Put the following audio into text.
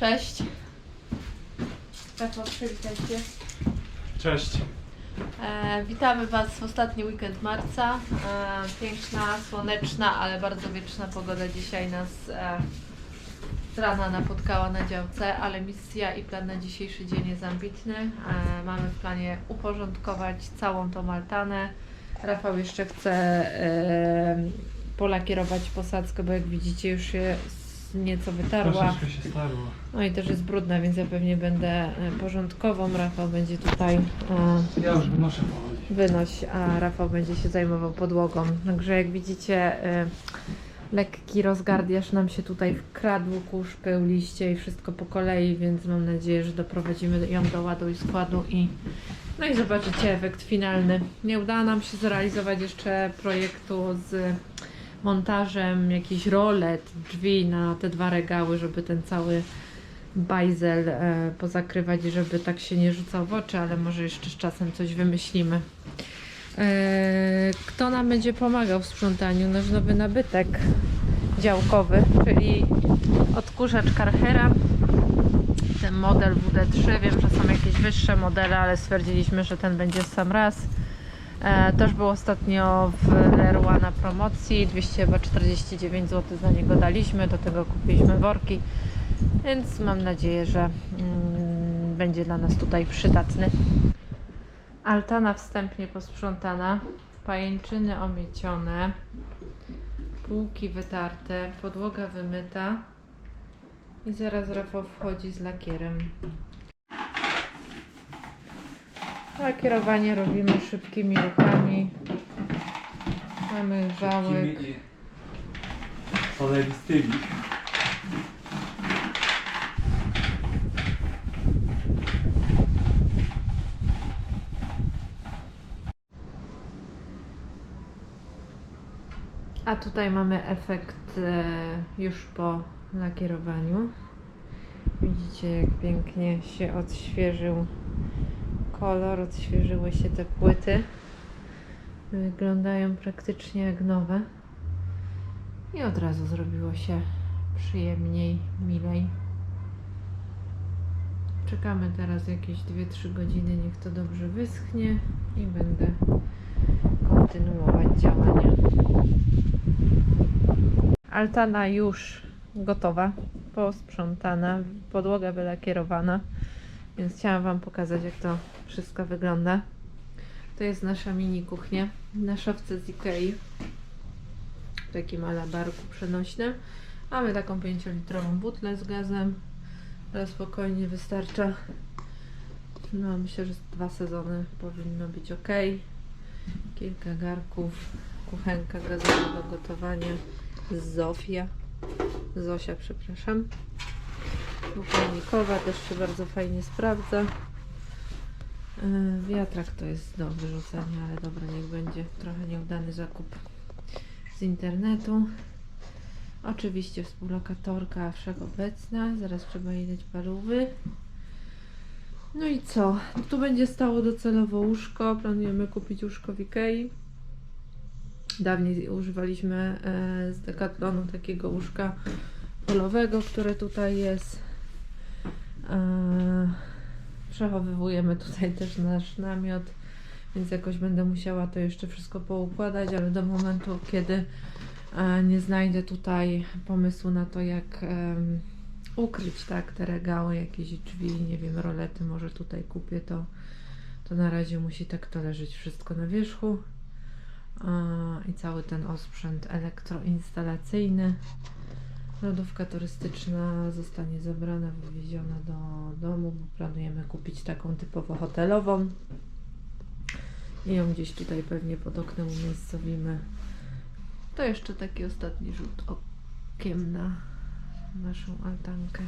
Cześć. Rafał, przywitaj się. Cześć. E, witamy Was w ostatni weekend marca. E, piękna, słoneczna, ale bardzo wieczna pogoda dzisiaj nas e, z rana napotkała na działce, ale misja i plan na dzisiejszy dzień jest ambitny. E, mamy w planie uporządkować całą tą altanę. Rafał jeszcze chce e, polakierować posadzkę, bo jak widzicie już się nieco wytarła. Troszeczkę się starło. No i też jest brudna, więc ja pewnie będę e, porządkową. Rafał będzie tutaj e, Ja już wynoszę powoli. wynoś, a Rafał będzie się zajmował podłogą. Także jak widzicie, y, lekki rozgardiaż nam się tutaj wkradł, kuszkę, liście i wszystko po kolei, więc mam nadzieję, że doprowadzimy ją do ładu i składu i no i zobaczycie efekt finalny. Nie udało nam się zrealizować jeszcze projektu z montażem jakichś rolet, drzwi na te dwa regały, żeby ten cały bajzel e, pozakrywać i żeby tak się nie rzucał w oczy, ale może jeszcze z czasem coś wymyślimy. E, kto nam będzie pomagał w sprzątaniu? Nasz nowy nabytek działkowy, czyli odkurzacz Carhera. Ten model WD3. Wiem, że są jakieś wyższe modele, ale stwierdziliśmy, że ten będzie sam raz. E, też był ostatnio w Leroy na promocji. 249 zł za niego daliśmy. Do tego kupiliśmy worki. Więc mam nadzieję, że mm, będzie dla nas tutaj przydatny. Altana wstępnie posprzątana, pajęczyny omiecione, półki wytarte, podłoga wymyta i zaraz Rafał wchodzi z lakierem. Lakierowanie robimy szybkimi ruchami. Mamy wałek. Takimi i Solewistymi. A tutaj mamy efekt e, już po lakierowaniu. Widzicie, jak pięknie się odświeżył kolor, odświeżyły się te płyty. Wyglądają praktycznie jak nowe. I od razu zrobiło się przyjemniej, milej. Czekamy teraz jakieś 2-3 godziny, niech to dobrze wyschnie i będę kontynuować działania. Altana już gotowa, posprzątana, podłoga wylakierowana, więc chciałam Wam pokazać, jak to wszystko wygląda. To jest nasza mini kuchnia na szafce z Ikei. W takim alabarku przenośnym. Mamy taką 5-litrową butlę z gazem, która spokojnie wystarcza. No, myślę, że dwa sezony powinno być ok. Kilka garków, kuchenka gazowa do gotowania. Zofia. Zosia, przepraszam. Upalnikowa też się bardzo fajnie sprawdza. Yy, Wiatrak to jest do wyrzucenia, ale dobra, niech będzie. Trochę nieudany zakup z internetu. Oczywiście współlokatorka wszechobecna. Zaraz trzeba jej dać parówy. No i co? Tu będzie stało docelowo łóżko. Planujemy kupić łóżko w Ikei. Dawniej używaliśmy e, z Decathlonu takiego łóżka polowego, które tutaj jest. E, przechowywujemy tutaj też nasz namiot, więc jakoś będę musiała to jeszcze wszystko poukładać, ale do momentu, kiedy e, nie znajdę tutaj pomysłu na to, jak ukryć tak te regały, jakieś drzwi, nie wiem, rolety może tutaj kupię, to, to na razie musi tak to leżeć wszystko na wierzchu. A, i cały ten osprzęt elektroinstalacyjny. Lodówka turystyczna zostanie zabrana, wywieziona do domu, bo planujemy kupić taką typowo hotelową. I ją gdzieś tutaj pewnie pod oknem umiejscowimy. To jeszcze taki ostatni rzut okiem na naszą altankę.